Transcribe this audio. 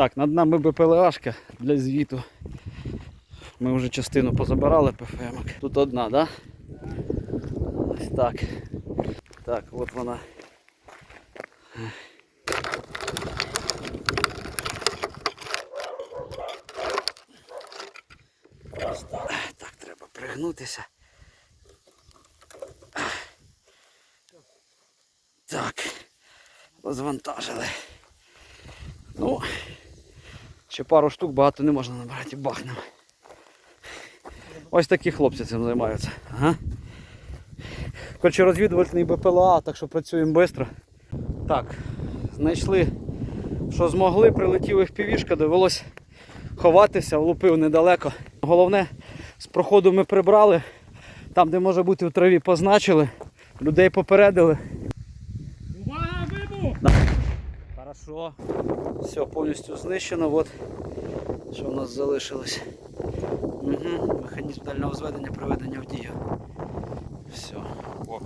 Так, над нами БПЛАшка для звіту. Ми вже частину позабирали ПФМ. Тут одна, да? Ось так. Так, от вона. Так. Треба пригнутися. Так. Розвантажили. Ну, ще пару штук багато не можна набрати, бахнемо. Ось такі хлопці цим займаються. Ага. Коротше, розвідувальний БПЛА, так що працюємо швидко. Так, знайшли, що змогли, прилетіли в півішка, довелось ховатися, влупив недалеко. Головне, з проходу ми прибрали, там, де може бути в траві, позначили, людей попередили. Хорошо. Все повністю знищено. От що в нас залишилось. Угу. Механізм дальнього зведення приведення в дію. Все. Ок.